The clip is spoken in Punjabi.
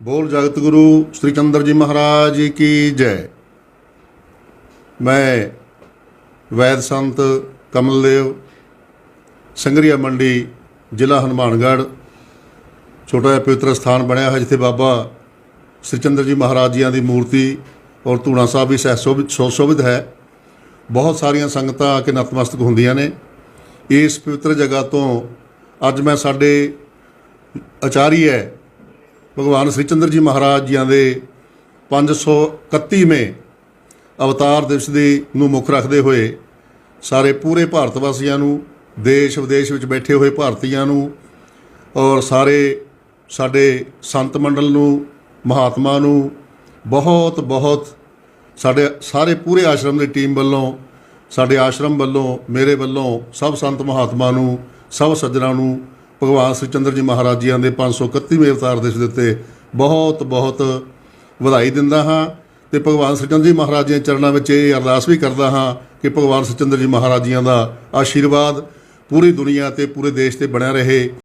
ਬੋਲ ਜਗਤ ਗੁਰੂ ਸ੍ਰੀ ਚੰਦਰ ਜੀ ਮਹਾਰਾਜ ਜੀ ਕੀ ਜੈ। ਮੈਂ ਵੈਦ ਸੰਤ ਕਮਲਦੇਵ, ਸੰਗਰੀਆ ਮੰਡੀ, ਜ਼ਿਲ੍ਹਾ ਹਨੂਮਾਨਗੜ੍ਹ, ਛੋਟਾ ਜਿਹਾ ਪਵਿੱਤਰ ਸਥਾਨ ਬਣਿਆ ਹੈ ਜਿੱਥੇ ਬਾਬਾ ਸ੍ਰੀ ਚੰਦਰ ਜੀ ਮਹਾਰਾਜ ਜੀਆਂ ਦੀ ਮੂਰਤੀ ਔਰ ਧੂਣਾ ਸਾਹਿਬ ਵੀ ਸਹਿਸੋਭਿਤ ਸ਼ੋਸ਼ੋਭਿਤ ਹੈ। ਬਹੁਤ ਸਾਰੀਆਂ ਸੰਗਤਾਂ ਆ ਕੇ ਨਤਮਸਤਕ ਹੁੰਦੀਆਂ ਨੇ। ਇਸ ਪਵਿੱਤਰ ਜਗ੍ਹਾ ਤੋਂ ਅੱਜ ਮੈਂ ਸਾਡੇ ਆਚਾਰੀਆ ਭਗਵਾਨ ਸ੍ਰੀ ਚੰਦਰ ਜੀ ਮਹਾਰਾਜ ਜੀਆਂ ਦੇ 531ਵੇਂ ਅਵਤਾਰ ਦਿਵਸ ਦੀ ਨੂੰ ਮੁੱਖ ਰੱਖਦੇ ਹੋਏ ਸਾਰੇ ਪੂਰੇ ਭਾਰਤ ਵਾਸੀਆਂ ਨੂੰ, ਦੇਸ਼ ਵਿਦੇਸ਼ ਵਿੱਚ ਬੈਠੇ ਹੋਏ ਭਾਰਤੀਆਂ ਨੂੰ ਔਰ ਸਾਰੇ ਸਾਡੇ ਸੰਤ ਮੰਡਲ ਨੂੰ, ਮਹਾਤਮਾ ਨੂੰ, ਬਹੁਤ ਬਹੁਤ ਸਾਡੇ ਸਾਰੇ ਪੂਰੇ ਆਸ਼ਰਮ ਦੀ ਟੀਮ ਵੱਲੋਂ, ਸਾਡੇ ਆਸ਼ਰਮ ਵੱਲੋਂ, ਮੇਰੇ ਵੱਲੋਂ ਸਭ ਸੰਤ ਮਹਾਤਮਾ ਨੂੰ, ਸਭ ਸੱਜਣਾਂ ਨੂੰ ਭਗਵਾਨ ਸ੍ਰੀ ਚੰਦਰ ਜੀ ਮਹਾਰਾਜ ਜੀਆਂ ਦੇ 531ਵੇਂ ਅਵਤਾਰ ਦਿਵਸ ਦੇ ਦਿੱਤੇ ਬਹੁਤ ਬਹੁਤ ਵਧਾਈ ਦਿੰਦਾ ਹਾਂ ਤੇ ਭਗਵਾਨ ਸ੍ਰੀ ਚੰਦਰ ਜੀ ਮਹਾਰਾਜ ਦੇ ਚਰਨਾਂ ਵਿੱਚ ਇਹ ਅਰਦਾਸ ਵੀ ਕਰਦਾ ਹਾਂ ਕਿ ਭਗਵਾਨ ਸ੍ਰੀ ਚੰਦਰ ਜੀ ਮਹਾਰਾਜ ਜੀਆਂ ਦਾ ਆਸ਼ੀਰਵਾਦ ਪੂਰੀ ਦੁਨੀਆ ਤੇ ਪੂਰੇ ਦੇਸ਼ ਤੇ ਬਣਿਆ ਰਹੇ।